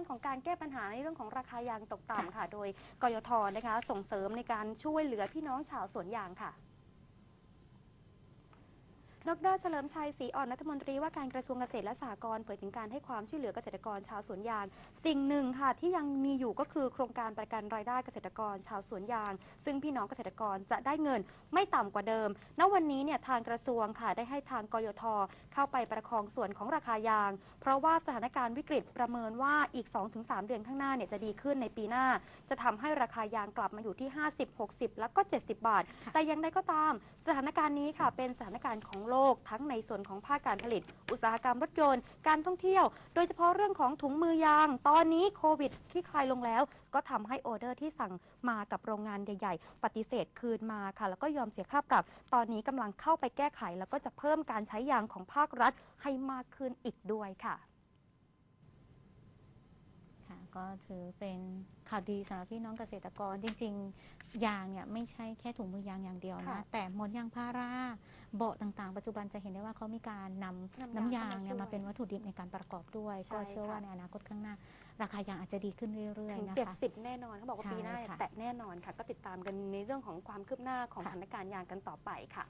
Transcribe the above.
รื่องของการแก้ปัญหาในเรื่องของราคายางตกต่ำค่ะ โดยกยทนะคะส่งเสริมในการช่วยเหลือพี่น้องชาวสวนยางค่ะ ดรเฉลิมชัยศรีอ่อนรัฐมนตรีว่าการกระทรวงเกษตรและสหกรณ์เผยถึงการให้ความช่วยเหลือเกษตรกรชาวสวนยาง สิ่งหนึ่งค่ะที่ยังมีอยู่ก็คือโครงการประกันรายได้เกษตรกรชาวสวนยาง ซึ่งพี่น้องเกษตรกรจะได้เงินไม่ต่ำกว่าเดิม ณ วันนี้เนี่ยทางกระทรวงค่ะได้ให้ทางกยท เข้าไปประคองส่วนของราคายาง เพราะว่าสถานการณ์วิกฤตประเมินว่าอีก 2-3 เดือนข้างหน้าเนี่ยจะดีขึ้นในปีหน้า จะทำให้ราคายางกลับมาอยู่ที่ 50 60 แล้วก็ 70 บาท แต่ยังไงก็ตามสถานการณ์นี้ค่ะเป็นสถานการณ์ของโลก ทั้งในส่วนของภาคการผลิต อุตสาหกรรมรถยนต์ การท่องเที่ยว โดยเฉพาะเรื่องของถุงมือยาง ตอนนี้โควิดคลี่คลายลงแล้ว ก็ทำให้ออเดอร์ที่สั่งมากับโรงงานใหญ่ๆ ปฏิเสธคืนมาค่ะ แล้วก็ยอมเสียค่าปรับ ตอนนี้กำลังเข้าไปแก้ไข แล้วก็จะเพิ่มการใช้ยางของภาครัฐให้มากขึ้นอีกด้วยค่ะ ก็ถือเป็นข่าวดีสำหรับพี่น้องเกษตรกรจริง ๆ ยางเนี่ยไม่ใช่แค่ถุงมือยางอย่างเดียวค่ะนะแต่หมอนยางพาราเบาะต่างๆ ปัจจุบันจะเห็นได้ว่าเขามีการนำนำยางน้ำยางเนี่ยเข้ามาช่วยมาเป็นวัตถุดิบในการประกอบด้วย ใช่ก็เชื่อว่าค่ะ ในอนาคตข้างหน้า ราคายางอาจจะดีขึ้นเรื่อยถึง ๆนะคะ 70 แน่นอนเขาบอกว่าใช่ปีหน้าค่ะ แตะแน่นอนค่ะ ก็ติดตามกันในเรื่องของความคืบหน้าของค่ะสถานการณ์ยางกันต่อไปค่ะ